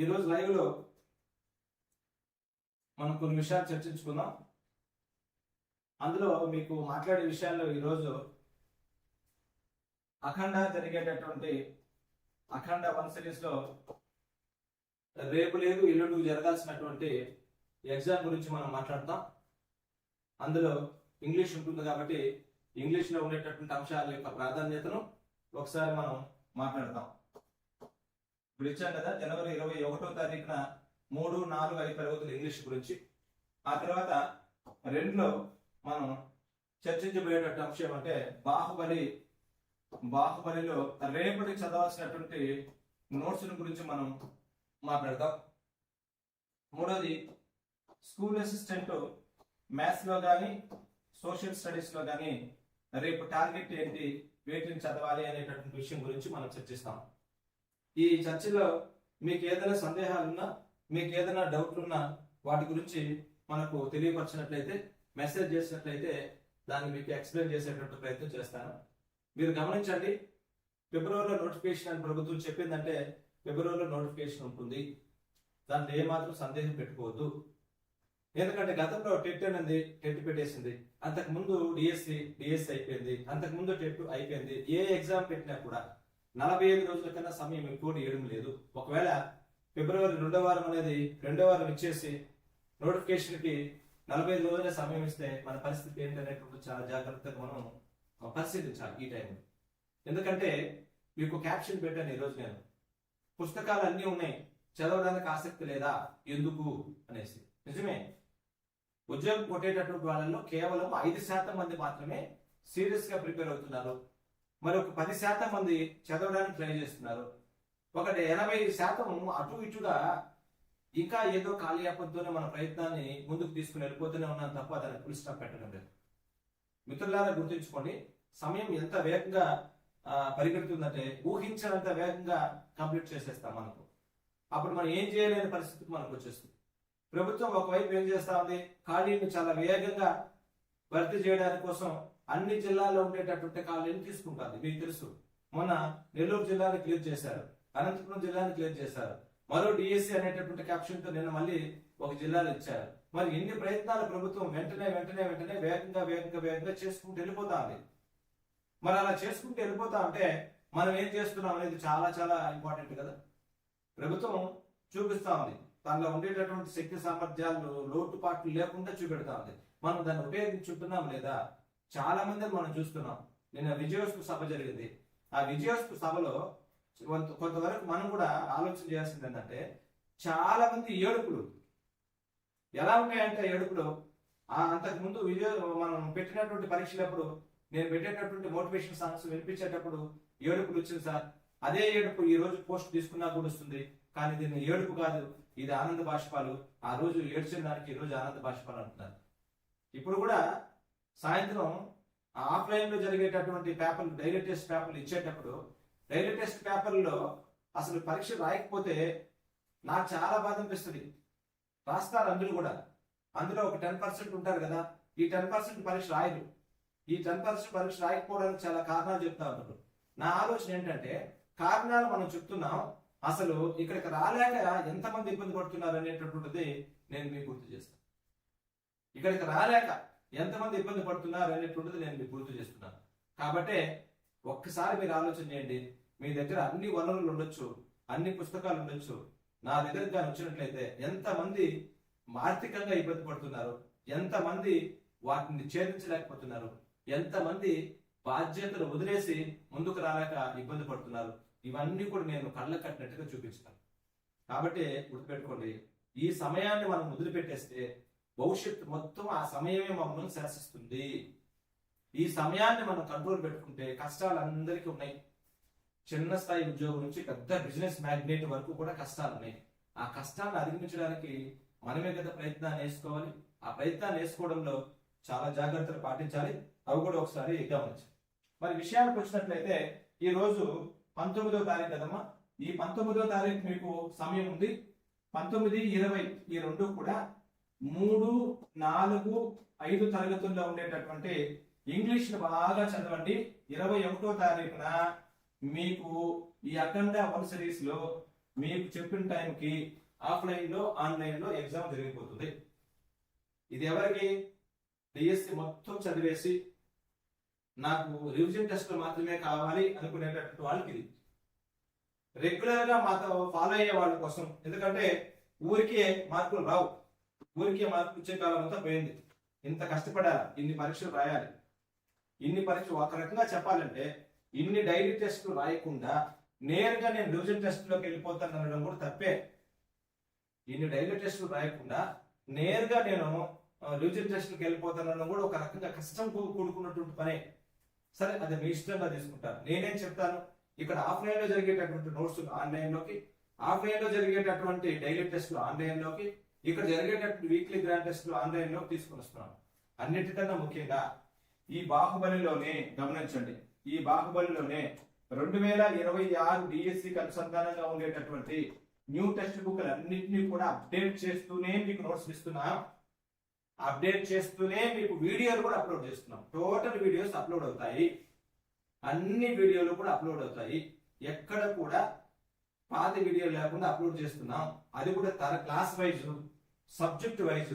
ఈరోజు లైవ్లో మనం కొన్ని విషయాలు చర్చించుకుందాం. అందులో మీకు మాట్లాడే విషయాల్లో ఈరోజు అఖండ జరిగేటటువంటి అఖండ వన్ సిరీస్లో రేపు లేదు ఎల్లుండి జరగాల్సినటువంటి ఎగ్జామ్ గురించి మనం మాట్లాడతాం. అందులో ఇంగ్లీష్ ఉంటుంది కాబట్టి ఇంగ్లీష్లో ఉండేటటువంటి అంశాల యొక్క ప్రాధాన్యతను ఒకసారి మనం మాట్లాడతాం. ఇప్పుడు ఇచ్చాం కదా జనవరి ఇరవై ఒకటో తారీఖున మూడు నాలుగు ఐదు తరగతులు ఇంగ్లీష్ గురించి. ఆ తర్వాత రెండులో మనం చర్చించబోయేటటువంటి అంశం అంటే బాహుబలి. బాహుబలిలో రేపటి చదవాల్సినటువంటి నోట్స్ని గురించి మనం మాట్లాడదాం. మూడోది స్కూల్ అసిస్టెంట్ మ్యాథ్స్లో కానీ సోషల్ స్టడీస్లో కానీ రేపు టార్గెట్ ఏంటి వేటిని చదవాలి అనేటటువంటి విషయం గురించి మనం చర్చిస్తాం. ఈ చర్చిలో మీకు ఏదైనా సందేహాలు ఉన్నా మీకు ఏదైనా డౌట్లు ఉన్నా వాటి గురించి మనకు తెలియపరిచినట్లయితే మెసేజ్ చేసినట్లయితే దాన్ని మీకు ఎక్స్ప్లెయిన్ చేసేటట్టు ప్రయత్నం చేస్తాను. మీరు గమనించండి ఫిబ్రవరిలో నోటిఫికేషన్ అని ప్రభుత్వం చెప్పిందంటే ఫిబ్రవరిలో నోటిఫికేషన్ ఉంటుంది. దాంట్లో ఏమాత్రం సందేహం పెట్టుకోవద్దు. ఎందుకంటే గతంలో టెట్ అనేది టెట్ పెట్టేసింది. అంతకు ముందు డిఎస్సి డిఎస్సి అయిపోయింది. అంతకు ముందు టెట్ అయిపోయింది. ఏ ఎగ్జామ్ పెట్టినా కూడా నలభై ఐదు రోజుల కన్నా సమయం ఎక్కువ ఇవ్వడం లేదు. ఒకవేళ ఫిబ్రవరి రెండో వారం అనేది రెండో వారం ఇచ్చేసి నోటిఫికేషన్కి నలభై ఐదు రోజుల సమయం ఇస్తే మన పరిస్థితి ఏంటనేటువంటి చాలా జాగ్రత్తగా మనం పరిశీలించాలి ఈ టైం ఎందుకంటే మీకు క్యాప్షన్ పెట్టాను ఈరోజు నేను. పుస్తకాలు అన్నీ ఉన్నాయి. చదవడానికి ఆసక్తి లేదా? ఎందుకు అనేసి. నిజమే. ఉద్యోగం కొట్టేటటువంటి వాళ్ళలో కేవలం ఐదు శాతం మంది మాత్రమే సీరియస్గా ప్రిపేర్ అవుతున్నారు. మరి ఒక పది శాతం మంది చదవడానికి ట్రై చేస్తున్నారు. ఒకటి ఎనభై శాతం అటు ఇటుగా ఇంకా ఏదో కాలయాపంతోనే మన ప్రయత్నాన్ని ముందుకు తీసుకుని వెళ్ళిపోతూనే ఉన్నాం తప్ప దాన్ని ఫుల్ స్టాప్ పెట్టడం లేదు. మిత్రులారా గుర్తుంచుకోండి సమయం ఎంత వేగంగా పరిగెడుతుందంటే ఊహించినంత వేగంగా కంప్లీట్ చేసేస్తాం మనకు. అప్పుడు మనం ఏం చేయలేని పరిస్థితికి మనకు వచ్చేస్తుంది. ప్రభుత్వం ఒకవైపు ఏం చేస్తా ఉంది? ఖాళీని చాలా వేగంగా భర్తీ చేయడానికి కోసం అన్ని జిల్లాల్లో ఉండేటటువంటి కాలనీని తీసుకుంటుంది మీకు తెలుసు. మొన్న నెల్లూరు జిల్లాని క్లియర్ చేశారు. అనంతపురం జిల్లాని క్లియర్ చేశారు. మరో డిఎస్సి అనేటటువంటి క్యాప్షన్తో నిన్న మళ్ళీ ఒక జిల్లాలో ఇచ్చారు. మరి ఎన్ని ప్రయత్నాలు ప్రభుత్వం వెంటనే వెంటనే వెంటనే వేగంగా వేగంగా వేగంగా చేసుకుంటూ వెళ్ళిపోతా ఉంది మరి అలా చేసుకుంటూ వెళ్ళిపోతా అంటే మనం ఏం చేస్తున్నాం అనేది చాలా చాలా ఇంపార్టెంట్ కదా. ప్రభుత్వం చూపిస్తా ఉంది. తనలో ఉండేటటువంటి శక్తి సామర్థ్యాలు లోటుపాట్లు లేకుండా చూపెడతా ఉంది. మనం దాన్ని ఉపయోగించుకుంటున్నాం లేదా? చాలా మందిని మనం చూస్తున్నాం. నిన్న విజయోత్సవ సభ జరిగింది. ఆ విజయోత్సవ సభలో కొంత కొంతవరకు మనం కూడా ఆలోచన చేయాల్సింది ఏంటంటే చాలా మంది ఏడుపులు. ఎలా ఉన్నాయంటే ఏడుపులు? ఆ అంతకు ముందు విజయ మనం పెట్టినటువంటి పరీక్షలప్పుడు నేను పెట్టేటటువంటి మోటివేషన్ సాంగ్స్ వినిపించేటప్పుడు ఏడుపులు వచ్చింది సార్. అదే ఏడుపు ఈ రోజు పోస్ట్ తీసుకున్నా కూడా వస్తుంది. కానీ దీన్ని ఏడుపు కాదు. ఇది ఆనంద బాష్పాలు ఆ రోజు ఏడ్చిన దానికి ఈ రోజు ఆనంద బాష్పాలు అంటున్నారు. ఇప్పుడు కూడా సాయంత్రం ఆఫ్లైన్లో జరిగేటటువంటి పేపర్లు డైలీ టెస్ట్ పేపర్లు ఇచ్చేటప్పుడు డైలీ టెస్ట్ పేపర్లో అసలు పరీక్ష రాయకపోతే నాకు చాలా బాధ అనిపిస్తుంది రాస్తారు అందరూ కూడా. అందులో ఒక టెన్ పర్సెంట్ ఉంటారు కదా ఈ టెన్ పర్సెంట్ పరీక్ష రాయరు. ఈ టెన్ పర్సెంట్ పరీక్ష రాయకపోవడానికి చాలా కారణాలు చెప్తా ఉన్నారు. నా ఆలోచన ఏంటంటే కారణాలు మనం చెప్తున్నాం అసలు ఇక్కడికి రాలేక ఎంతమంది ఇబ్బంది పడుతున్నారు అనేటటువంటిది నేను మీకు గుర్తు చేస్తాను ఇక్కడికి రాలేక ఎంతమంది ఇబ్బంది పడుతున్నారు అనేటువంటిది నేను మీకు గుర్తు చేస్తున్నాను. కాబట్టి ఒక్కసారి మీరు ఆలోచన చేయండి. మీ దగ్గర అన్ని వనరులు ఉండొచ్చు అన్ని పుస్తకాలు ఉండొచ్చు. నా దగ్గర కానీ వచ్చినట్లయితే ఎంతమంది ఆర్థికంగా ఇబ్బంది పడుతున్నారు ఎంతమంది వాటిని ఛేదించలేకపోతున్నారు ఎంతమంది బాధ్యతలు వదిలేసి ముందుకు రాలేక ఇబ్బంది పడుతున్నారు. ఇవన్నీ కూడా నేను కళ్ళ కట్టినట్టుగా చూపించాను కాబట్టి గుర్తుపెట్టుకోండి ఈ సమయాన్ని మనం వదిలిపెట్టేస్తే భవిష్యత్తు మొత్తం ఆ సమయమే మమ్మల్ని శాసిస్తుంది. ఈ సమయాన్ని మనం కంట్రోల్ పెట్టుకుంటే కష్టాలు అందరికీ ఉన్నాయి. చిన్న స్థాయి ఉద్యోగం నుంచి పెద్ద బిజినెస్ మ్యాగ్నేట్ వరకు కూడా కష్టాలు ఉన్నాయి. ఆ కష్టాన్ని అధిగమించడానికి మనమే కదా ప్రయత్నాన్ని వేసుకోవాలి. ఆ ప్రయత్నాన్ని వేసుకోవడంలో చాలా జాగ్రత్తలు పాటించాలి. అవి కూడా ఒకసారి గమనించాలి. మరి విషయానికి వచ్చినట్లయితే ఈ రోజు పంతొమ్మిదో తారీఖు కదమ్మా? ఈ పంతొమ్మిదో తారీఖు మీకు సమయం ఉంది. పంతొమ్మిది ఇరవై ఈ రెండు కూడా మూడు నాలుగు ఐదు తరగతుల్లో ఉండేటటువంటి ఇంగ్లీష్ బాగా చదవండి. ఇరవై ఒకటో తారీఖున మీకు ఈ అఖండ వన్ సిరీస్లో మీకు చెప్పిన టైంకి ఆఫ్లైన్లో ఆన్లైన్లో ఎగ్జామ్ జరిగిపోతుంది. ఇది ఎవరికి? డిఎస్సి మొత్తం చదివేసి నాకు రివిజన్ టెస్ట్ మాత్రమే కావాలి అనుకునేటటువంటి వాళ్ళకి ఇది. రెగ్యులర్గా మాతో ఫాలో అయ్యే వాళ్ళ కోసం. ఎందుకంటే ఊరికే మార్కులు రావు. ఊరికే మార్కులు వచ్చే కాలం అంతా పోయింది. ఇంత కష్టపడాలి ఇన్ని పరీక్షలు రాయాలి. ఇన్ని పరీక్షలు ఒక రకంగా చెప్పాలంటే ఇన్ని డైలీ టెస్టులు రాయకుండా నేరుగా నేను డివిజన్ టెస్ట్లోకి వెళ్ళిపోతాను అనడం కూడా తప్పే. ఇన్ని డైలీ టెస్టులు రాయకుండా నేరుగా నేను డివిజన్ రివిజన్ టెస్ట్కి వెళ్ళిపోతాను అనడం కూడా ఒక రకంగా కష్టం కూడుకున్నటువంటి పనే. సరే అది మీ ఇష్టంగా తీసుకుంటారు నేనేం చెప్తాను? ఇక్కడ ఆఫ్లైన్లో జరిగేటటువంటి నోట్స్ ఆన్లైన్లోకి ఆఫ్లైన్లో జరిగేటటువంటి డైలీ టెస్ట్లు ఆన్లైన్లోకి ఇక్కడ జరిగేటట్టు వీక్లీ గ్రాండ్ టెస్ట్లు ఆన్లైన్లో తీసుకొని వస్తున్నాం అన్నిటికన్నా ముఖ్యంగా ఈ బాహుబలిలోనే గమనించండి. ఈ బాహుబలిలోనే రెండు వేల ఇరవై ఆరు డిఎస్సికి అనుసంధానంగా ఉండేటటువంటి న్యూ టెక్స్ట్ బుక్ అన్నింటినీ కూడా అప్డేట్ చేస్తూనే మీకు నోట్స్ ఇస్తున్నా. అప్డేట్ చేస్తూనే మీకు వీడియోలు కూడా అప్లోడ్ చేస్తున్నాం. టోటల్ వీడియోస్ అప్లోడ్ అవుతాయి. అన్ని వీడియోలు కూడా అప్లోడ్ అవుతాయి. ఎక్కడ కూడా పాత వీడియో లేకుండా అప్లోడ్ చేస్తున్నాం. అది కూడా తర క్లాస్ వైజ్ సబ్జెక్ట్ వైజ్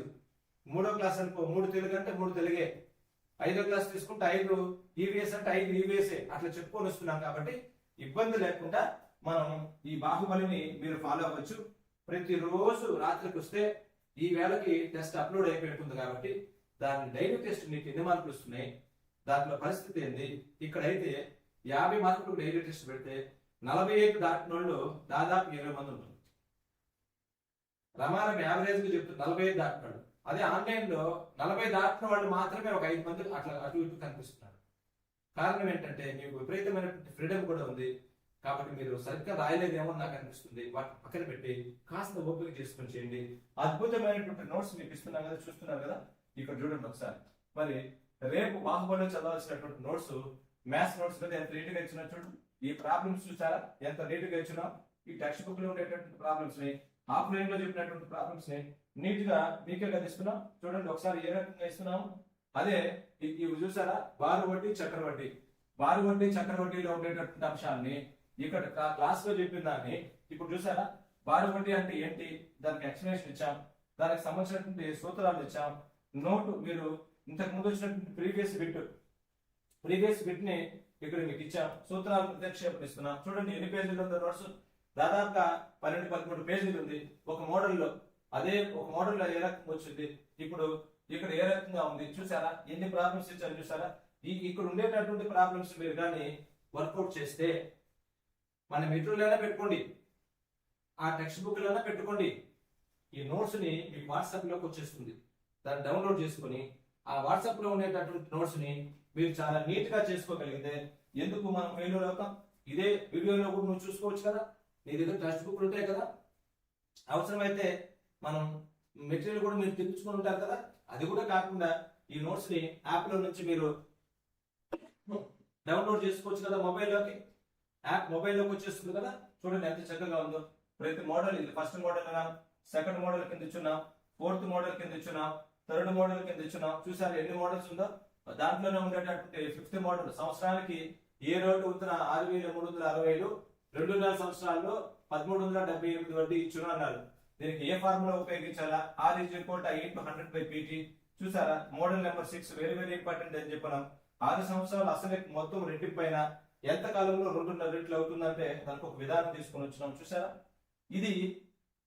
మూడో క్లాస్ అనుకో మూడు తెలుగు అంటే మూడు తెలుగే. ఐదో క్లాస్ తీసుకుంటే ఐదు ఈవీఎస్ అంటే ఐదు ఈవీఎస్ఏ. అట్లా చెప్పుకొని వస్తున్నాం కాబట్టి ఇబ్బంది లేకుండా మనం ఈ బాహుబలిని మీరు ఫాలో అవ్వచ్చు. ప్రతిరోజు రాత్రికి వస్తే ఈ వేళకి టెస్ట్ అప్లోడ్ అయిపోయింది కాబట్టి దాని డైలీ టెస్ట్ నీకు ఎన్ని మార్కులు వస్తున్నాయి? దాంట్లో పరిస్థితి ఏంది? ఇక్కడైతే యాభై మార్కులు డైలీ టెస్ట్ పెడితే నలభై ఐదు దాటిన వాళ్ళు దాదాపు ఇరవై మంది ఉంటుంది రమారం యావరేజ్గా చెప్తుంది. నలభై ఐదు దాటుతాడు అదే ఆన్లైన్లో నలభై దాటిన వాళ్ళు మాత్రమే ఒక ఐదు మంది అట్లా అటు ఇటు కనిపిస్తున్నారు కారణం ఏంటంటే మీకు విపరీతమైన ఫ్రీడమ్ కూడా ఉంది. కాబట్టి మీరు సరిగ్గా రాయలేదేమో నాకు అనిపిస్తుంది. వాటిని పక్కన పెట్టి కాస్త ఓపిక చేసుకొని చేయండి. అద్భుతమైనటువంటి నోట్స్ మీకు ఇస్తున్నాం కదా చూస్తున్నారు కదా? ఇక్కడ చూడండి ఒకసారి. మరి రేపు బాహుబలిలో చదవాల్సినటువంటి నోట్స్ మ్యాథ్స్ నోట్స్ మీద ఎంత నీట్గా ఇచ్చినా చూడు. ఈ ప్రాబ్లమ్స్ చూసారా? ఎంత నీట్గా ఇచ్చినా? ఈ టెక్స్ట్ బుక్లో ఉండేటటువంటి ప్రాబ్లమ్స్ని ఆఫ్లైన్లో చెప్పినటువంటి ప్రాబ్లమ్స్ని నీట్గా మీకే కదా ఇస్తున్నాం. చూడండి ఒకసారి ఏ రకంగా ఇస్తున్నాము? అదే ఇవి చూసారా? బారు వడ్డీ చక్ర వడ్డీ. బారు వడ్డీ చక్ర వడ్డీలో ఉండేటటువంటి అంశాన్ని ఇక్కడ క్లాస్లో చెప్పిన దాన్ని ఇప్పుడు చూసారా? బారు వడ్డీ అంటే ఏంటి? దానికి ఎక్స్ప్లెనేషన్ ఇచ్చాం. దానికి సంబంధించినటువంటి సూత్రాలు ఇచ్చాం. నోటు మీరు ఇంతకు ముందు వచ్చినటువంటి ప్రీవియస్ బిట్ ప్రీవియస్ బిట్ని ఇక్కడ మీకు ఇచ్చాం. సూత్రాలు ప్రత్యక్షేపణ ఇస్తున్నాం. చూడండి ఎన్ని పేజీలు ఉందో నోట్స్ దాదాపుగా పన్నెండు పదమూడు పేజీలు ఉంది. ఒక మోడల్లో అదే ఒక మోడల్లో ఏ రకంగా వచ్చింది? ఇప్పుడు ఇక్కడ ఏ రకంగా ఉంది? చూసారా ఎన్ని ప్రాబ్లమ్స్ ఇచ్చారు చూసారా ఈ ఇక్కడ ఉండేటటువంటి ప్రాబ్లమ్స్ మీరు కానీ వర్కౌట్ చేస్తే మన మెటీరియల్ పెట్టుకోండి. ఆ టెక్స్ట్ బుక్లైనా పెట్టుకోండి. ఈ నోట్స్ని మీకు వాట్సాప్లోకి వచ్చేస్తుంది. దాన్ని డౌన్లోడ్ చేసుకొని ఆ వాట్సాప్లో ఉండేటటువంటి నోట్స్ని మీరు చాలా నీట్గా చేసుకోగలిగితే ఎందుకు మనం ఫెయిల్యూర్ అవుతాం ఇదే వీడియోలో కూడా నువ్వు చూసుకోవచ్చు కదా. నీ దగ్గర టెక్స్ట్ బుక్లు ఉంటాయి కదా? అవసరమైతే మనం మెటీరియల్ కూడా మీరు తెప్పించుకుని ఉంటారు కదా? అది కూడా కాకుండా ఈ నోట్స్ని యాప్లో నుంచి మీరు డౌన్లోడ్ చేసుకోవచ్చు కదా మొబైల్లోకి యాప్ మొబైల్లోకి వచ్చేస్తుంది కదా? చూడండి ఎంత చక్కగా ఉందో. ప్రతి మోడల్ ఇది. ఫస్ట్ మోడల్ అన్నాం సెకండ్ మోడల్ కింద ఇచ్చున్నాం ఫోర్త్ మోడల్ కింద ఇచ్చున్నాం థర్డ్ మోడల్ కింద ఇచ్చున్నాం. చూసారు ఎన్ని మోడల్స్ ఉందో? దాంట్లోనే ఉండేటటువంటి ఫిఫ్త్ మోడల్ సంవత్సరానికి ఏ రోడ్డు ఉంటున్న? ఆరు వేల మూడు వందల అరవైలు రెండున్నర సంవత్సరాల్లో పదమూడు వందల డెబ్బై ఎనిమిది వడ్డీ ఇచ్చును అన్నారు. దీనికి ఏ ఫార్ములా ఉపయోగించాలా? R is equal eight hundred by PT. చూసారా? Model number six very very important అని చెప్పినాం. ఆరు సంవత్సరాలు అసలు మొత్తం రెట్టింపు పైన ఎంత కాలంలో రెండున్నర రెట్లు అవుతుందంటే దానికి ఒక విధానం తీసుకొని వచ్చినాం. చూసారా? ఇది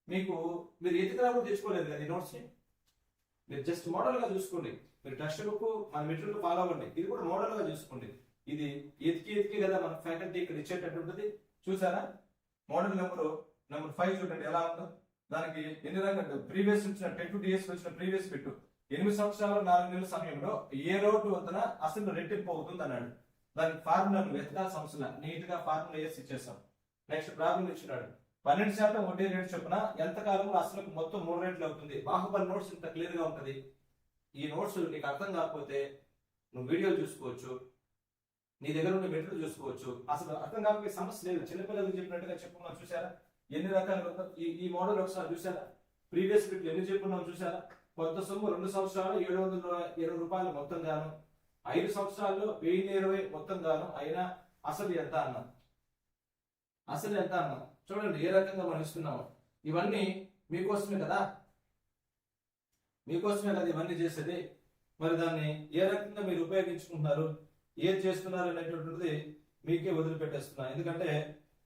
మీకు మీరు ఎతికినా కూడా తెచ్చుకోలేదు కదా ఈ నోట్స్ మీరు జస్ట్ మోడల్గా చూసుకోండి. మీరు టెక్స్ట్ బుక్ మన మెటీరియల్ ఫాలో అవ్వండి. ఇది కూడా మోడల్గా చూసుకోండి. ఇది ఎతికి ఎతికి కదా మన ఫ్యాకల్టీ ఇక్కడ ఉంటుంది. చూసారా? మోడల్ నెంబర్ నెంబర్ ఫైవ్ చూడండి ఎలా ఉందో. దానికి ఎన్ని రకాల ప్రీవియస్ వచ్చిన టెన్ టు డిఎస్ వచ్చిన ప్రీవియస్ పెట్టు. ఎనిమిది సంవత్సరాలు నాలుగు నెలల సమయంలో ఏ రోడ్డు వద్దన అసలు రెట్టింపు అవుతుంది అన్నాడు. దానికి ఫార్ములాను వెతకాల్సిన అవసరం నీట్గా ఫార్ములా వేసి ఇచ్చేసాం నెక్స్ట్ ప్రాబ్లం ఇచ్చినాడు. పన్నెండు శాతం వడ్డీ రేటు చొప్పున ఎంత కాలంలో అసలు మొత్తం మూడు రేట్లు అవుతుంది? బాహుబలి నోట్స్ ఇంత క్లియర్గా ఉంటది. ఈ నోట్స్ నీకు అర్థం కాకపోతే నువ్వు వీడియో చూసుకోవచ్చు. నీ దగ్గర ఉన్న మెటీరియల్ చూసుకోవచ్చు. అసలు అర్థం కాకపోతే సమస్య లేదు. చిన్నపిల్లలకు చెప్పినట్టుగా చెప్పుకున్నాం చూసారా ఎన్ని రకాల ఈ ఈ మోడల్ ఒకసారి చూసారా ప్రీవియస్ బిట్లు ఎన్ని చెప్పుకున్నాం చూసారా కొత్త సొమ్ము రెండు సంవత్సరాలు ఏడు వందల ఇరవై రూపాయలు మొత్తం గాను. ఐదు సంవత్సరాల్లో వెయ్యి ఇరవై మొత్తం గాను. అయినా అసలు ఎంత అన్నాం? అసలు ఎంత అన్నాం? చూడండి ఏ రకంగా మనం ఇస్తున్నాము. ఇవన్నీ మీకోసమే కదా? మీకోసమే కదా ఇవన్నీ చేసేది? మరి దాన్ని ఏ రకంగా మీరు ఉపయోగించుకుంటున్నారు? ఏం చేస్తున్నారు అనేటువంటిది మీకే వదిలిపెట్టేస్తున్నా. ఎందుకంటే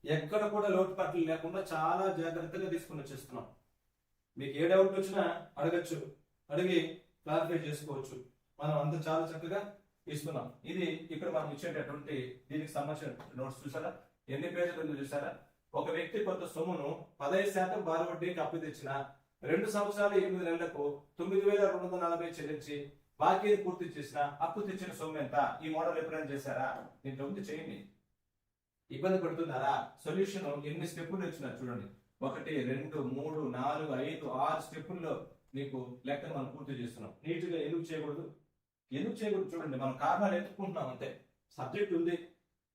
ఎక్కడ కూడా లోటుపాట్లు లేకుండా చాలా జాగ్రత్తగా తీసుకుని వచ్చేస్తున్నాం. మీకు ఏ డౌట్ వచ్చినా అడగచ్చు. అడిగి క్లారిఫై చేసుకోవచ్చు. మనం అంత చాలా చక్కగా ఇస్తున్నాం. ఇది ఇక్కడ మనం ఇచ్చేటటువంటి దీనికి సంబంధించిన నోట్స్ చూసారా? ఎన్ని పేజీలు ఉందో చూసారా? ఒక వ్యక్తి కొంత సొమ్మును పదహైదు శాతం బార వడ్డీకి అప్పు తెచ్చిన రెండు సంవత్సరాలు ఎనిమిది నెలలకు తొమ్మిది వేల రెండు వందల నలభై చెల్లించి బాకీ పూర్తి చేసిన అప్పు తెచ్చిన సొమ్ము ఎంత? ఈ మోడల్ ఎప్పుడైనా చేశారా? దీంట్లో ఉంది చేయండి. ఇబ్బంది పడుతున్నారా? సొల్యూషన్ ఎన్ని స్టెప్పులు వచ్చినా చూడండి. ఒకటి రెండు మూడు నాలుగు ఐదు ఆరు స్టెప్పుల్లో మీకు లెక్కను మనం పూర్తి చేస్తున్నాం. నీట్గా ఎందుకు చేయకూడదు? ఎందుకు చేయకూడదు చూడండి. మనం కారణాలు ఎత్తుకుంటున్నాం అంతే. సబ్జెక్ట్ ఉంది.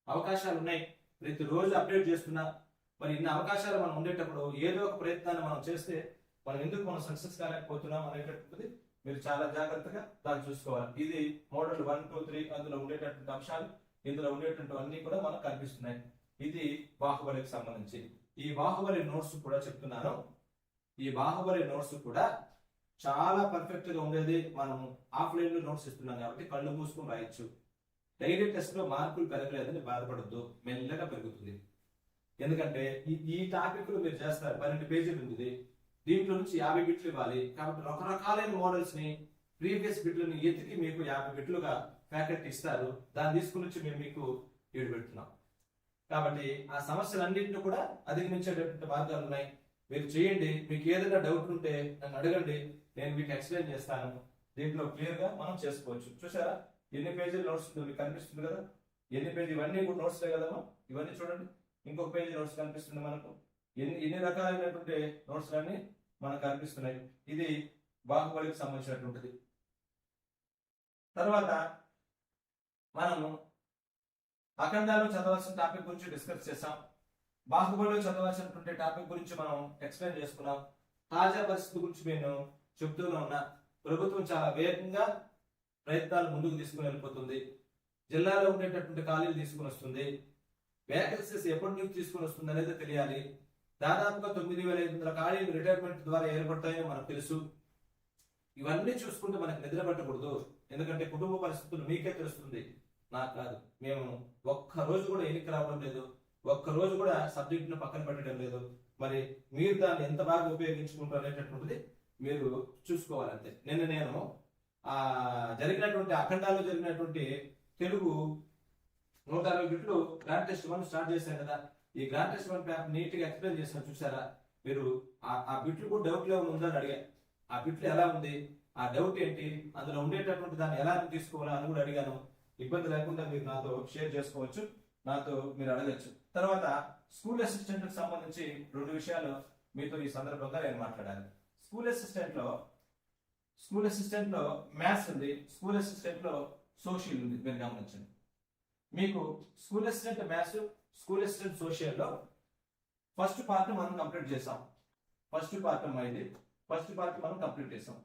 అవకాశాలు ఉన్నాయి. ప్రతిరోజు అప్డేట్ చేస్తున్నా. మరి ఇన్ని అవకాశాలు మనం ఉండేటప్పుడు ఏదో ఒక ప్రయత్నాన్ని మనం చేస్తే మనం ఎందుకు మనం సక్సెస్ కాలేకపోతున్నాం అనేటటువంటిది మీరు చాలా జాగ్రత్తగా దాన్ని చూసుకోవాలి. ఇది మోడల్ వన్ టూ త్రీ అందులో ఉండేటటువంటి అంశాలు ఇందులో ఉండేటువంటి అన్ని కూడా మనకు కనిపిస్తున్నాయి. ఇది బాహుబలికి సంబంధించి. ఈ బాహుబలి నోట్స్ కూడా చెప్తున్నాను. ఈ బాహుబలి నోట్స్ కూడా చాలా పర్ఫెక్ట్గా ఉండేది. మనం ఆఫ్లైన్లో నోట్స్ ఇస్తున్నాం కాబట్టి కళ్ళు మూసుకొని రాయొచ్చు. డైలీ టెస్ట్లో మార్కులు పెరగలేదని బాధపడద్దు. మెల్లగా పెరుగుతుంది. ఎందుకంటే ఈ టాపిక్లో మీరు చేస్తారు. పన్నెండు పేజీలు ఉంటుంది దీంట్లో నుంచి యాభై బిట్లు ఇవ్వాలి. కాబట్టి రకరకాలైన మోడల్స్ని ప్రీవియస్ బిట్లను ఎతికి మీకు యాభై బిట్లుగా ఫ్యాకల్టీ ఇస్తారు. దాన్ని తీసుకుని వచ్చి మేము మీకు ఏడు పెడుతున్నాం. కాబట్టి ఆ సమస్యలన్నింటినీ కూడా అధిగమించేటటువంటి మార్గాలు ఉన్నాయి. మీరు చేయండి. మీకు ఏదైనా డౌట్ ఉంటే నన్ను అడగండి. నేను మీకు ఎక్స్ప్లెయిన్ చేస్తాను. దీంట్లో క్లియర్గా మనం చేసుకోవచ్చు. చూసారా ఎన్ని పేజీలు నోట్స్ మీకు కనిపిస్తుంది కదా? ఎన్ని పేజీ ఇవన్నీ కూడా నోట్స్ కదమ్మా? ఇవన్నీ చూడండి. ఇంకొక పేజీ నోట్స్ కనిపిస్తుంది మనకు. ఎన్ని ఎన్ని రకాలైనటువంటి నోట్స్ అన్ని మనకు కనిపిస్తున్నాయి ఇది బాహుబలికి సంబంధించినటువంటిది. తర్వాత మనము అఖండాలు చదవాల్సిన టాపిక్ గురించి డిస్కస్ చేసాం బాహుబలిలో చదవాల్సినటువంటి టాపిక్ గురించి మనం ఎక్స్ప్లెయిన్ చేసుకున్నాం. తాజా పరిస్థితి గురించి నేను చెప్తూనే ఉన్నా. ప్రభుత్వం చాలా వేగంగా ప్రయత్నాలు ముందుకు తీసుకుని వెళ్ళిపోతుంది. జిల్లాలో ఉండేటటువంటి ఖాళీలు తీసుకుని వస్తుంది. వేకెన్సీస్ ఎప్పటి నుంచి తీసుకుని వస్తుంది అనేది తెలియాలి. దాదాపుగా తొమ్మిది వేల ఐదు వందల ఖాళీలు రిటైర్మెంట్ ద్వారా ఏర్పడతాయని మనకు తెలుసు. ఇవన్నీ చూసుకుంటే మనకు నిద్ర పట్టకూడదు. ఎందుకంటే కుటుంబ పరిస్థితులు మీకే తెలుస్తుంది. నాకు కాదు. మేము ఒక్క రోజు కూడా ఎన్నిక రావడం లేదు. ఒక్క రోజు కూడా సబ్జెక్టును పక్కన పెట్టడం లేదు. మరి మీరు దాన్ని ఎంత బాగా ఉపయోగించుకుంటారు అనేటటువంటిది మీరు చూసుకోవాలంతే. నిన్న నేను ఆ జరిగినటువంటి అఖండాలో జరిగినటువంటి తెలుగు నూట అరవై బిట్లు గ్రాండ్ టెస్ట్ వన్ స్టార్ట్ చేశాను కదా. ఈ గ్రాండ్ టెస్ట్ వన్ పేపర్ నీట్గా ఎక్స్ప్లెయిన్ చేసిన చూసారా మీరు ఆ- ఆ బిట్లు కూడా డౌట్లో ఉందని అడిగా. ఆ బిట్లు ఎలా ఉంది? ఆ డౌట్ ఏంటి? అందులో ఉండేటటువంటి దాన్ని ఎలా తీసుకోవాలా అని కూడా అడిగాను. ఇబ్బంది లేకుండా మీరు నాతో షేర్ చేసుకోవచ్చు నాతో మీరు అడగచ్చు. తర్వాత స్కూల్ అసిస్టెంట్కి సంబంధించి రెండు విషయాలు మీతో ఈ సందర్భంగా నేను మాట్లాడాలి. స్కూల్ అసిస్టెంట్లో స్కూల్ అసిస్టెంట్లో మ్యాథ్స్ ఉంది స్కూల్ అసిస్టెంట్లో సోషల్ ఉంది. మీరు గమనించండి. మీకు school assistant maths school assistant సోషియల్లో first part మనం కంప్లీట్ చేసాం. ఫస్ట్ పార్ట్ అయింది ఫస్ట్ పార్ట్ మనం కంప్లీట్ చేసాం.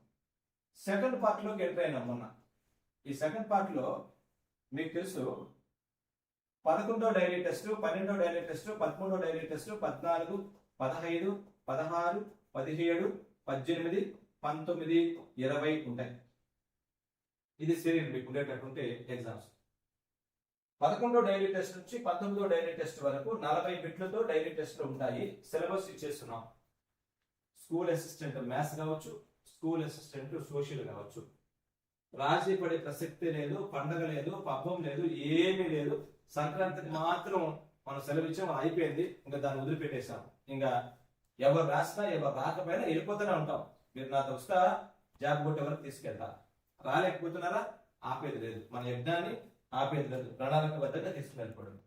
సెకండ్ పార్ట్లోకి ఎంటర్ అయినాం మొన్న. ఈ సెకండ్ పార్ట్లో మీకు తెలుసు పదకొండో డైలీ టెస్ట్ పన్నెండో డైలీ టెస్ట్ పదమూడో డైలీ టెస్ట్ పద్నాలుగు పదహైదు పదహారు పదిహేడు పద్దెనిమిది పంతొమ్మిది ఇరవై ఉంటాయి. ఇది సీరియల్ మీకు ఉండేటటువంటి ఎగ్జామ్స్ పదకొండో డైలీ టెస్ట్ నుంచి పంతొమ్మిదో డైలీ టెస్ట్ వరకు నలభై బిట్లతో డైలీ టెస్ట్లు ఉంటాయి. సిలబస్ ఇచ్చేస్తున్నాం. స్కూల్ అసిస్టెంట్ మ్యాథ్స్ కావచ్చు స్కూల్ అసిస్టెంట్ సోషల్ కావచ్చు. రాజీ పడే ప్రసక్తి లేదు పండగ లేదు పబ్బం లేదు ఏమీ లేదు. సంక్రాంతికి మాత్రం మనం సెలవు ఇచ్చాం అయిపోయింది. ఇంకా దాన్ని వదిలిపెట్టేశాం. ఇంకా ఎవరు రాసినా ఎవరు రాకపోయినా వెళ్ళిపోతూనే ఉంటాం. మీరు నాతో వస్తా జాబ్ కొట్టే వరకు తీసుకెళ్తా. రాలేకపోతున్నారా? ఆపేది లేదు. మన యజ్ఞాన్ని ఆపేది లేదు ప్రణాళికబద్ధంగా తీసుకువెళ్ళిపోవడం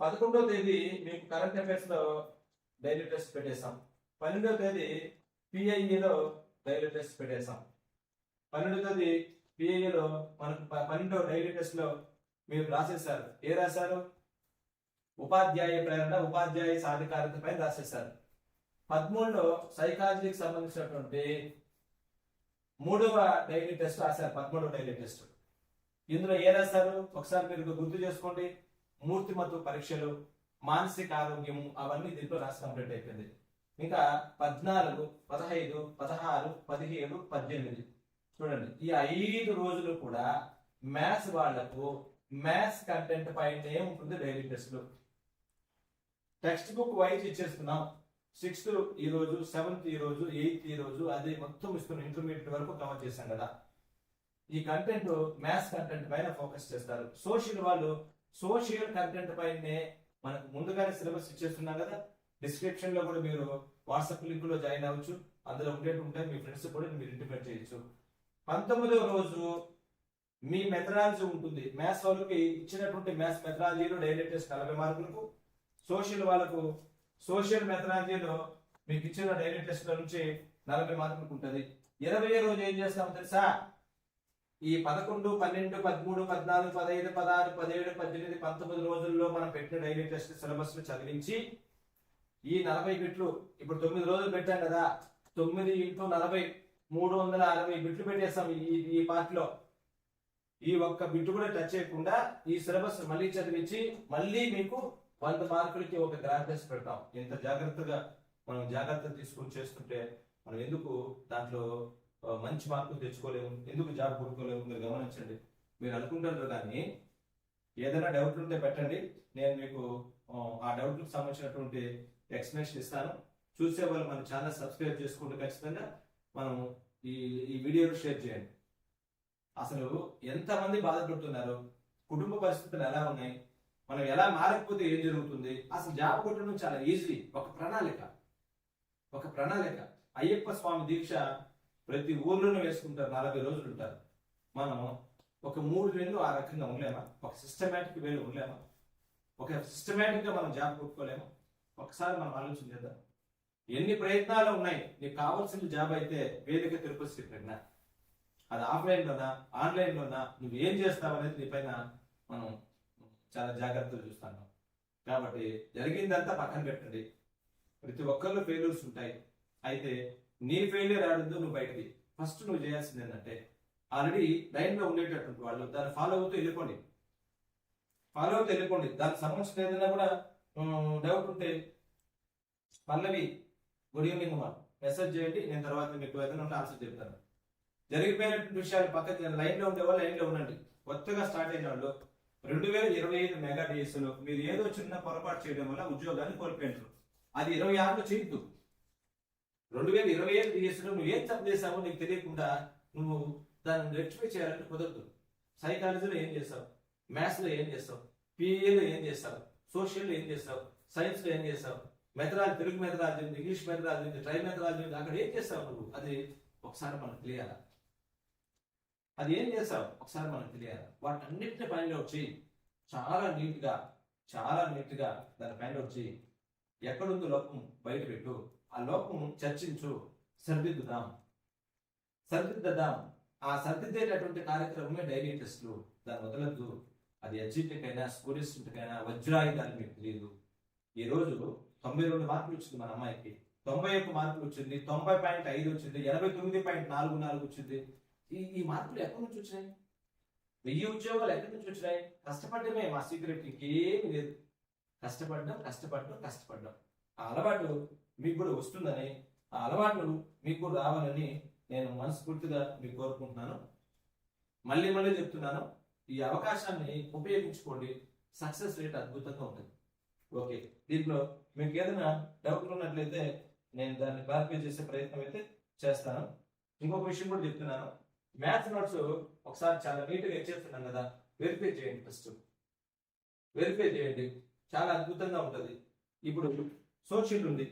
పదకొండవ తేదీ మీకు కరెంట్ అఫైర్స్లో డైలీ టెస్ట్ పెట్టేశాం. పన్నెండవ తేదీ పిఐఈలో డైలీ టెస్ట్ పెట్టేశాం. పన్నెండవ తేదీ పిఐఈలో మనకు ప- పన్నెండవ డైలీ టెస్ట్లో మీరు రాసేసారు ఏ రాశారు? ఉపాధ్యాయ ప్రేరణ ఉపాధ్యాయ సాధికారత పైన రాసేసారు పదమూడులో సైకాలజీకి సంబంధించినటువంటి మూడవ డైలీ టెస్ట్ రాశారు పదమూడవ డైలీ టెస్ట్ ఇందులో ఏ రాస్తారు ఒకసారి మీరు గుర్తు చేసుకోండి. మూర్తిమత్వ పరీక్షలు మానసిక ఆరోగ్యము అవన్నీ దీంట్లో రాసి కంప్లీట్ అయిపోయింది. ఇంకా పద్నాలుగు పదహైదు పదహారు పదిహేడు పద్దెనిమిది. చూడండి ఈ ఐదు రోజులు కూడా మ్యాథ్స్ వాళ్ళకు మ్యాథ్స్ కంటెంట్ పైనే ఉంటుంది డైలీ టెస్ట్లు. టెక్స్ట్ బుక్ వైజ్ ఇచ్చేస్తున్నాం సిక్స్త్ ఈ రోజు సెవెంత్ ఈ రోజు ఎయిత్ ఈ రోజు అదే మొత్తం ఇస్తున్నాం ఇంటర్మీడియట్ వరకు కవర్ చేశాం కదా. ఈ కంటెంట్ మ్యాథ్స్ కంటెంట్ పైన ఫోకస్ చేస్తారు. సోషల్ వాళ్ళు సోషల్ కంటెంట్ పైనే మనకు ముందుగానే సిలబస్ ఇచ్చేస్తున్నాం కదా. డిస్క్రిప్షన్లో కూడా మీరు వాట్సాప్ లింక్లో జాయిన్ అవ్వచ్చు. అందులో ఉండేట్టు ఉంటాయి. మీ ఫ్రెండ్స్ కూడా మీరు ఇంటిమేట్ చేయొచ్చు. పంతొమ్మిదవ రోజు మీ మెథడాలజీ ఉంటుంది. మ్యాథ్స్ వాళ్ళకి ఇచ్చినటువంటి మ్యాథ్స్ మెథడాలజీలో డైలీ టెస్ట్ నలభై మార్కులకు సోషల్ వాళ్ళకు సోషల్ మెథడాలజీలో మీకు ఇచ్చిన డైలీ టెస్ట్ నుంచి నలభై మార్కులకు ఉంటుంది. ఇరవై రోజు ఏం చేస్తామో తెలుసా? ఈ పదకొండు పన్నెండు పదమూడు పద్నాలుగు పదహైదు పదహారు పదిహేడు పద్దెనిమిది పంతొమ్మిది రోజుల్లో మనం పెట్టిన డైలీ టెస్ట్ సిలబస్ను చదివించి ఈ నలభై బిట్లు ఇప్పుడు తొమ్మిది రోజులు పెట్టాం కదా తొమ్మిది ఇంటూ నలభై మూడు వందల అరవై బిట్లు పెట్టేస్తాం ఈ ఈ పార్ట్లో ఈ ఒక్క బిట్టు కూడా టచ్ చేయకుండా ఈ సిలబస్ మళ్ళీ చదివించి మళ్ళీ మీకు వంద మార్కులకి ఒక గ్రాండ్ టెస్ట్ పెడతాం. ఇంత జాగ్రత్తగా మనం జాగ్రత్త తీసుకుని చేస్తుంటే మనం ఎందుకు దాంట్లో మంచి మార్కులు తెచ్చుకోలేము ఎందుకు జాబ్ కొట్టుకోలేము మీరు గమనించండి. మీరు అనుకుంటారు కానీ ఏదైనా డౌట్ ఉంటే పెట్టండి. నేను మీకు ఆ, డౌట్కి సంబంధించినటువంటి ఎక్స్ప్లెనేషన్ ఇస్తాను. చూసే వాళ్ళు మన ఛానల్ సబ్స్క్రైబ్ చేసుకుంటే ఖచ్చితంగా మనం ఈ ఈ వీడియోను షేర్ చేయండి. అసలు ఎంతమంది బాధపడుతున్నారు? కుటుంబ పరిస్థితులు ఎలా ఉన్నాయి? మనం ఎలా మారకపోతే ఏం జరుగుతుంది? అసలు జాబ్ కొట్టడం చాలా ఈజీ ఒక ప్రణాళిక. ఒక ప్రణాళిక. అయ్యప్ప స్వామి దీక్ష ప్రతి ఊర్లోనే వేసుకుంటారు నలభై రోజులు ఉంటారు. మనము ఒక మూడు వేలు ఆ రకంగా ఉండలేమా? ఒక సిస్టమేటిక్ వేలు ఉండలేమా? ఒక సిస్టమేటిక్గా మనం జాబ్ కొట్టుకోలేమా? ఒకసారి మనం ఆలోచన చేద్దాం. ఎన్ని ప్రయత్నాలు ఉన్నాయి? నీకు కావాల్సిన జాబ్ అయితే వేదిక తిరుపతి శ్రీ ప్రజ్ఞ. అది ఆఫ్లైన్లోనా ఆన్లైన్లోనా? నువ్వు ఏం చేస్తావు అనేది నీపైన మనం చాలా జాగ్రత్తలు చూస్తాను. కాబట్టి జరిగిందంతా పక్కన పెట్టండి. ప్రతి ఒక్కరిలో ఫెయిల్యూర్స్ ఉంటాయి. అయితే నీ ఫెయిలియర్ ఆడుందో నువ్వు బయటది ఫస్ట్ నువ్వు చేయాల్సింది ఏంటంటే ఆల్రెడీ లైన్లో ఉండేటటువంటి వాళ్ళు దాన్ని ఫాలో అవుతూ వెళ్ళిపోండి. ఫాలో అవుతూ వెళ్ళిపోండి. దానికి సంబంధించిన ఏదైనా కూడా డౌట్ ఉంటే పల్లవి గుడ్ ఈవినింగ్ మా మెసేజ్ చేయండి నేను తర్వాత మీకు ఏదైనా ఉంటే ఆన్సర్ చెప్తాను. జరిగిపోయినటువంటి విషయాలు పక్కన లైన్లో ఉండే వాళ్ళు లైన్లో ఉండండి. కొత్తగా స్టార్ట్ అయిన వాళ్ళు రెండు వేల ఇరవై ఐదు మెగా డేస్లో మీరు ఏదో చిన్న పొరపాటు చేయడం వల్ల ఉద్యోగాన్ని కోల్పోయినారు. అది ఇరవై ఆరులో చేయొద్దు. రెండు వేల ఇరవై ఏడు చేసినా నువ్వు ఏం తప్పు చేసావో నీకు తెలియకుండా నువ్వు దాన్ని రెక్టిఫై చేయాలంటే కుదరదు. సైకాలజీలో ఏం చేస్తావు? మ్యాథ్స్లో ఏం చేస్తావు? పిఏలో ఏం చేస్తావు? సోషల్లో ఏం చేస్తావు? సైన్స్లో ఏం చేస్తావు? మెథడాలజీ తెలుగు మెథడాలజీ ఉంది ఇంగ్లీష్ మెథడాలజీ ఉంది ట్రై మెథడాలజీ ఉంది. అక్కడ ఏం చేస్తావు నువ్వు? అది ఒకసారి మనకు తెలియాలా? అది ఏం చేస్తావు? ఒకసారి మనకు తెలియాలి? వాటన్నిటిని ఫైండ్ అవుట్ చేయి చాలా నీట్గా చాలా నీట్గా దాన్ని ఫైండ్ అవుట్ చేయి ఎక్కడుందో లోపం బయట పెట్టు. ఆ లోపం చర్చించు సరిదిద్దుదాం. సరిదిద్దాం ఆ సరిదిద్దేటటువంటి కార్యక్రమమే డైరీ టెస్ట్లు దాన్ని వదలద్దు. అది ఎడ్జిట్కైనా స్కూరిస్టుకైనా వజ్రాయుధాలు మీకు తెలియదు ఈ రోజు తొంభై రెండు మార్కులు వచ్చింది మన అమ్మాయికి. తొంభై ఒక్క మార్కులు వచ్చింది తొంభై పాయింట్ ఐదు వచ్చింది ఎనభై తొమ్మిది పాయింట్ నాలుగు నాలుగు వచ్చింది. ఈ ఈ మార్కులు ఎక్కడి నుంచి వచ్చినాయి? వెయ్యి ఉద్యోగాలు ఎక్కడి నుంచి వచ్చినాయి? కష్టపడమే మా సీక్రెట్ ఇంకేమి లేదు. కష్టపడ్డం కష్టపడడం కష్టపడ్డం. ఆ అలవాటు మీకు కూడా వస్తుందని ఆ అలవాట్లు మీకు కూడా రావాలని నేను మనస్ఫూర్తిగా మీకు కోరుకుంటున్నాను. మళ్ళీ మళ్ళీ చెప్తున్నాను ఈ అవకాశాన్ని ఉపయోగించుకోండి. సక్సెస్ రేట్ అద్భుతంగా ఉంటుంది. ఓకే దీంట్లో మీకు ఏదైనా డౌట్లు ఉన్నట్లయితే నేను దాన్ని క్లారిఫై చేసే ప్రయత్నం అయితే చేస్తాను. ఇంకొక విషయం కూడా చెప్తున్నాను. మ్యాథ్స్ నోట్స్ ఒకసారి చాలా నీట్గా ఇచ్చేస్తున్నాను కదా వెరిఫై చేయండి ఫస్ట్ వెరిఫై చేయండి. చాలా అద్భుతంగా ఉంటుంది. ఇప్పుడు సోషల్ ఉంది.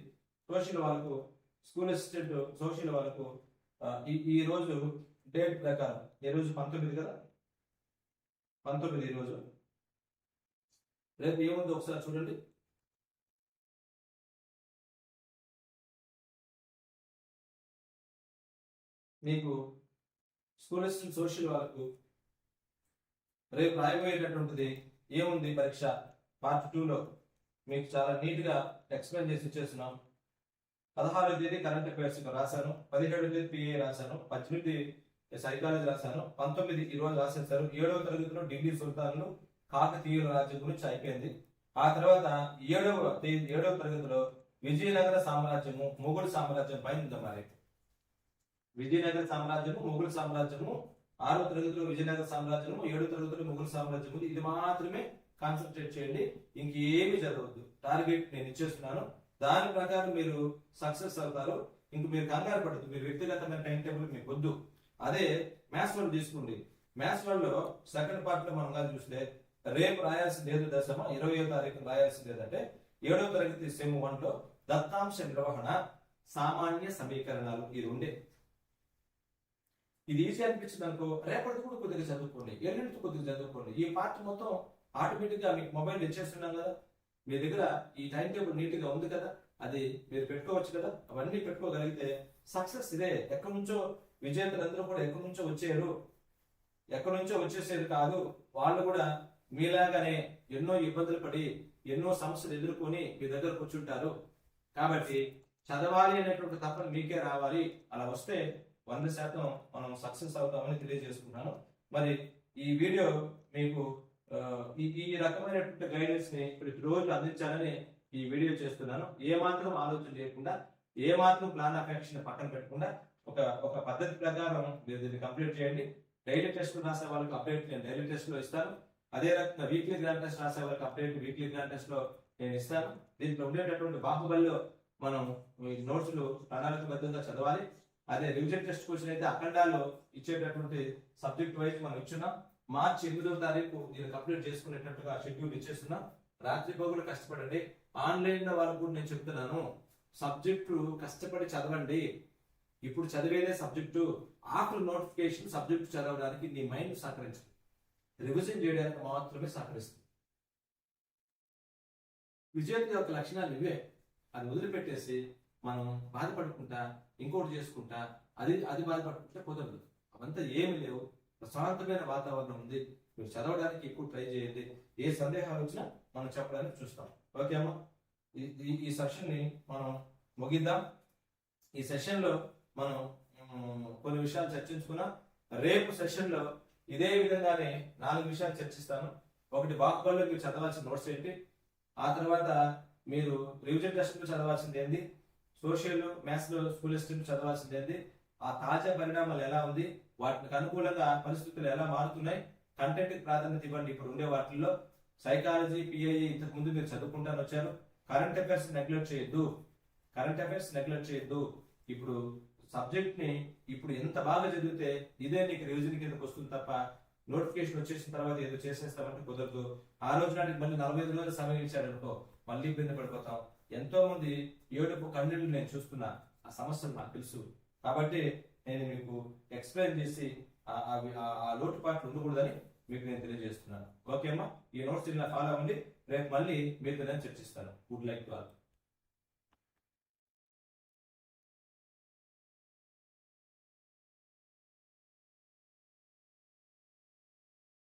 సోషల్ వాళ్ళకు స్కూల్ అసిస్టెంట్ సోషల్ వాళ్ళకు ఈ ఈ రోజు డేట్ ప్రకారం ఈ రోజు? పంతొమ్మిది కదా? పంతొమ్మిది ఈ రోజు. రేపు ఏముంది ఒకసారి చూడండి. మీకు స్కూల్ అసిస్టెంట్ సోషల్ వాళ్ళకు రేపు రాయబోయేటటువంటిది ఏముంది పరీక్ష? పార్ట్ టూలో. మీకు చాలా నీట్గా ఎక్స్ప్లెయిన్ చేసి ఇచ్చేస్తున్నాం. పదహారో తేదీ కరెంట్ అఫైర్స్ రాశాను పదిహేడో తేదీ పిఏ రాశాను పద్దెనిమిది సైకాలజీ రాశాను పంతొమ్మిది ఈ రోజు రాసేసారు ఏడవ తరగతిలో ఢిల్లీ సుల్తాన్లు కాకతీయుల రాజ్యం గురించి అయిపోయింది. ఆ తర్వాత ఏడవ తే- ఏడవ తరగతిలో విజయనగర సామ్రాజ్యము మొఘల్ సామ్రాజ్యం పైన మరి. విజయనగర సామ్రాజ్యము మొఘల్ సామ్రాజ్యము ఆరో తరగతిలో విజయనగర సామ్రాజ్యము ఏడో తరగతిలో మొఘల్ సామ్రాజ్యం ఇది మాత్రమే కాన్సన్ట్రేట్ చేయండి. ఇంకేమి చదవద్దు టార్గెట్ నేను ఇచ్చేస్తున్నాను. దాని ప్రకారం మీరు సక్సెస్ అవుతారు ఇంక మీరు కంగారు పడద్దు. మీరు వ్యక్తిగతమైన టైం టేబుల్ మీకు వద్దు. అదే మ్యాథ్స్ వాళ్ళు తీసుకోండి. మ్యాథ్స్ వాళ్ళు సెకండ్ పార్ట్లో మనం కానీ చూస్తే రేపు రాయాల్సింది ఏదో దశమ ఇరవయో తారీఖు రాయాల్సింది ఏదంటే ఏడో తరగతి సెమ్ వన్లో దత్తాంశ నిర్వహణ సామాన్య సమీకరణాలు ఇది ఉండే. ఇది ఈజీ అనిపించింది అనుకో రేపటి కూడా కొద్దిగా చదువుకోండి. ఎల్లుండి కొద్దిగా చదువుకోండి. ఈ పార్ట్ మొత్తం ఆటోమేటిక్గా మీకు మొబైల్ ఇచ్చేస్తున్నాం కదా. మీ దగ్గర ఈ టైం టేబుల్ నీట్గా ఉంది కదా అది మీరు పెట్టుకోవచ్చు కదా అవన్నీ పెట్టుకోగలిగితే సక్సెస్ ఇదే. ఎక్కడి నుంచో విజేతలందరూ కూడా ఎక్కడి నుంచో వచ్చారు ఎక్కడి నుంచో వచ్చేసేది కాదు. వాళ్ళు కూడా మీలాగానే ఎన్నో ఇబ్బందులు పడి ఎన్నో సమస్యలు ఎదుర్కొని మీ దగ్గర కూర్చుంటారు. కాబట్టి చదవాలి అనేటువంటి తపన మీకే రావాలి. అలా వస్తే వంద శాతం మనం సక్సెస్ అవుతామని తెలియజేసుకున్నాను మరి ఈ వీడియో మీకు ఈ ఈ రకమైనటువంటి గైడెన్స్ని ప్రతిరోజు అందించాలని ఈ వీడియో చేస్తున్నాను. ఏ మాత్రం ఆలోచన చేయకుండా ఏ మాత్రం ప్లాన్ ఆఫ్ యాక్షన్ పక్కన పెట్టకుండా ఒక ఒక పద్ధతి ప్రకారం మీరు దీన్ని కంప్లీట్ చేయండి. డైలీ టెస్ట్ రాసే వాళ్ళకి అప్డేట్ నేను డైలీ టెస్ట్లో ఇస్తాను. అదే రకంగా వీక్లీ గ్రాండ్ టెస్ట్ రాసే వాళ్ళకి అప్డేట్ వీక్లీ గ్రాండ్ టెస్ట్లో నేను ఇస్తాను. దీంట్లో ఉండేటటువంటి బాహుబలిలో మనం ఈ నోట్స్లు ప్రణాళికబద్ధంగా చదవాలి. అదే రివిజన్ టెస్ట్ క్వశ్చన్ అయితే అఖండాల్లో ఇచ్చేటటువంటి సబ్జెక్ట్ వైజ్ మనం ఇచ్చున్నాం. మార్చి ఎనిమిదవ తారీఖు దీన్ని కంప్లీట్ చేసుకునేటట్టుగా షెడ్యూల్ ఇచ్చేస్తున్నా. రాత్రి పగులు కష్టపడండి. ఆన్లైన్లో వాళ్ళకు కూడా నేను చెప్తున్నాను. సబ్జెక్టు కష్టపడి చదవండి. ఇప్పుడు చదివేదే సబ్జెక్టు. ఆఖరి నోటిఫికేషన్ సబ్జెక్టు చదవడానికి నీ మైండ్ సహకరించదు. రివిజన్ చేయడానికి మాత్రమే సహకరిస్తుంది. విజయం యొక్క లక్షణాలు ఇవే. అది వదిలిపెట్టేసి మనం బాధపడుకుంటా ఇంకోటి చేసుకుంటా అది అది బాధపడుకుంటే కుదరదు. అవంతా ఏమి లేవు. ప్రశాంతమైన వాతావరణం ఉంది. మీరు చదవడానికి ఎక్కువ ట్రై చేయండి. ఏ సందేహాలు వచ్చినా మనం చెప్పడానికి చూస్తాం. ఓకే అమ్మా? ఈ- ఈ- సెషన్ని మనం ముగిద్దాం. ఈ సెషన్లో మనం కొన్ని విషయాలు చర్చించుకున్నాం రేపు సెషన్లో ఇదే విధంగానే నాలుగు విషయాలు చర్చిస్తాను. ఒకటి బాహుబలిలో మీరు చదవాల్సిన నోట్స్ ఏంటి? ఆ తర్వాత మీరు రివిజన్ టెస్ట్ చదవాల్సింది ఏంది? సోషల్ మ్యాథ్స్లో స్కూల్ హిస్టరీ చదవాల్సింది ఏంది? ఆ తాజా పరిణామాలు ఎలా ఉంది? వాటికి అనుకూలంగా పరిస్థితులు ఎలా మారుతున్నాయి? కంటెంట్ ప్రాధాన్యత ఇవ్వండి. ఇప్పుడు ఉండే వాటిల్లో సైకాలజీ పిఐ ఇంతకు ముందు మీరు చదువుకుంటాను వచ్చారు. కరెంట్ అఫైర్స్ నెగ్లెక్ట్ చేయొద్దు. కరెంట్ అఫైర్స్ నెగ్లెక్ట్ చేయొద్దు. ఇప్పుడు సబ్జెక్ట్ని ఇప్పుడు ఎంత బాగా చదివితే ఇదే నీకు రివిజన్ కిందకి వస్తుంది తప్ప నోటిఫికేషన్ వచ్చేసిన తర్వాత ఏదో చేసేస్తామంటే కుదరదు. ఆ రోజు నాటికి మళ్ళీ నలభై ఐదు రోజులు సమయం ఇచ్చాడు అనుకో మళ్ళీ ఇబ్బంది పడిపోతాం. ఎంతో మంది ఏడుపు కన్నీళ్ళు నేను చూస్తున్నా. ఆ సమస్యలు నాకు తెలుసు. కాబట్టి నేను మీకు ఎక్స్ప్లెయిన్ చేసి ఆ- అవి ఆ- ఆ లోటుపాట్లు ఉండకూడదని మీకు నేను తెలియజేస్తున్నాను. ఓకే అమ్మా? ఈ నోట్స్ ఇలా ఫాలో అవ్వండి రేపు మళ్ళీ మీతో నేను చర్చిస్తాను. Good like to all